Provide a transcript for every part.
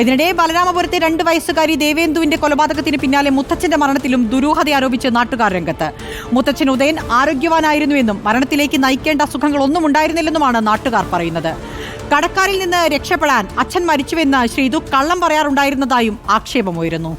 ഇതിനിടെ ബലരാമപുരത്തെ രണ്ട് വയസ്സുകാരി ദേവേന്ദുവിന്റെ കൊലപാതകത്തിന് പിന്നാലെ മുത്തച്ഛന്റെ മരണത്തിലും ദുരൂഹത ആരോപിച്ച് നാട്ടുകാർ രംഗത്ത്. മുത്തച്ഛൻ ഉദയൻ ആരോഗ്യവാനായിരുന്നുവെന്നും മരണത്തിലേക്ക് നയിക്കേണ്ട അസുഖങ്ങളൊന്നും ഉണ്ടായിരുന്നില്ലെന്നുമാണ് നാട്ടുകാർ പറയുന്നത്. കടക്കാരിൽ നിന്ന് രക്ഷപ്പെടാൻ അച്ഛൻ മരിച്ചുവെന്ന് ശ്രീതു കള്ളം പറയാറുണ്ടായിരുന്നതായും ആക്ഷേപമുയരുന്നു.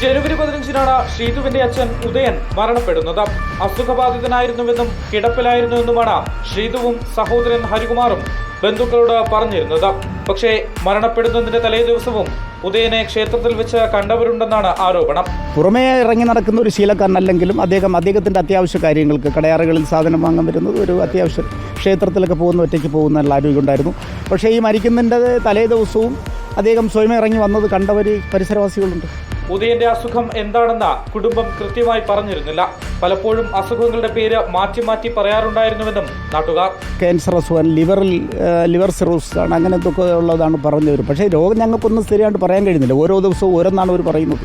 ജനുവരി പതിനഞ്ചിനാണ് ഷീതുവിന്റെ അച്ഛൻ ഉദയൻ മരണപ്പെടുന്നത്. അസുഖബാധിതനായിരുന്നുവെന്നും കിടപ്പിലായിരുന്നുവെന്നുമാണ് ഷീതുവും സഹോദരൻ ഹരികുമാറും ബന്ധുക്കളോട് പറഞ്ഞിരുന്നത്. പക്ഷേ മരണപ്പെടുന്നതിന്റെ തലേ ദിവസവും ഉദയനെ ക്ഷേത്രത്തിൽ വെച്ച് കണ്ടവരുണ്ടെന്നാണ് ആരോപണം. പുറമേ ഇറങ്ങി നടക്കുന്ന ഒരു ശീലക്കാരനല്ലെങ്കിലും അദ്ദേഹം അദ്ദേഹത്തിന്റെ അത്യാവശ്യ കാര്യങ്ങൾക്ക് കടയാറുകളിൽ സാധനം വാങ്ങാൻ വരുന്നത് ഒരു അത്യാവശ്യ ക്ഷേത്രത്തിലൊക്കെ പോകുന്ന ഒറ്റയ്ക്ക് പോകുന്ന നല്ല ആരോഗ്യം ഉണ്ടായിരുന്നു. പക്ഷേ ഈ മരിക്കുന്നതിന്റെ തലേ ദിവസവും അദ്ദേഹം സ്വയം ഇറങ്ങി വന്നത് കണ്ടവർ പരിസരവാസികളുണ്ട്. ഉദയന്റെ അസുഖം എന്താണെന്ന് കുടുംബം കൃത്യമായി പറഞ്ഞിരുന്നില്ല. പലപ്പോഴും അസുഖങ്ങളുടെ പേര് മാറ്റി മാറ്റി പറയാറുണ്ടായിരുന്നുവെന്നും നാട്ടുകാർ. ക്യാൻസർ അസുഖം ലിവറിൽ ലിവർ സിറോസിസ് ആണ്. അങ്ങനെ എന്തൊക്കെ ഉള്ളതാണ് പറഞ്ഞവർ പക്ഷേ രോഗം ഞങ്ങൾക്കൊന്നും സ്ഥിരമായിട്ട് പറയാൻ കഴിയുന്നില്ല. ഓരോ ദിവസവും ഓരോന്നാണ് അവർ പറയുന്നത്.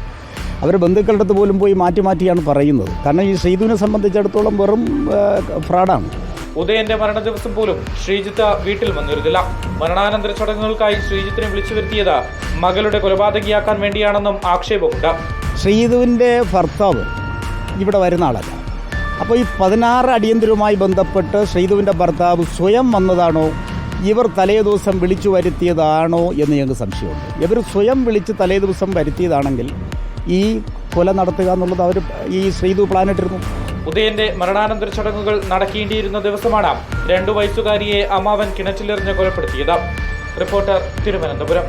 അവർ ബന്ധുക്കളുടെ അടുത്ത് പോലും പോയി മാറ്റി മാറ്റിയാണ് പറയുന്നത്. കാരണം ഈ ശ്രീധുവിനെ സംബന്ധിച്ചിടത്തോളം വെറും ഫ്രോഡാണ് ഉദയന്റെ മരണ ദിവസം പോലും ശ്രീജിത്ത് വീട്ടിൽ വന്നിരുന്നില്ല. മരണാനന്തര ചടങ്ങുകൾക്കായി ശ്രീജിത്തിനെ വിളിച്ചു വരുത്തിയത് മകളുടെ കൊലപാതകിയാക്കാൻ വേണ്ടിയാണെന്നും ആക്ഷേപമുണ്ട്. ശ്രീജിതുവിന്റെ ഭർത്താവ് ഇവിടെ വരുന്ന ആളല്ല. അപ്പോൾ ഈ പതിനാറ് അടിയന്തരവുമായി ബന്ധപ്പെട്ട് ശ്രീധുവിന്റെ ഭർത്താവ് സ്വയം വന്നതാണോ? ഇവർ തലേ ദിവസം വിളിച്ചു വരുത്തിയതാണോ എന്ന് ഞങ്ങൾക്ക് സംശയമുണ്ട്. ഇവർ സ്വയം വിളിച്ച് തലേ ദിവസം വരുത്തിയതാണെങ്കിൽ ഈ കൊല നടത്തുക എന്നുള്ളത് അവർ ഈ ശ്രീധു പ്ലാനിട്ടിരുന്നു ഉദയന്റെ മരണാനന്തര ചടങ്ങുകൾ നടക്കേണ്ടിയിരുന്ന ദിവസമാണ് രണ്ടു വയസ്സുകാരിയെ അമ്മാവൻ കിണറ്റിലെറിഞ്ഞ് കൊലപ്പെടുത്തിയത്. റിപ്പോർട്ടർ തിരുവനന്തപുരം.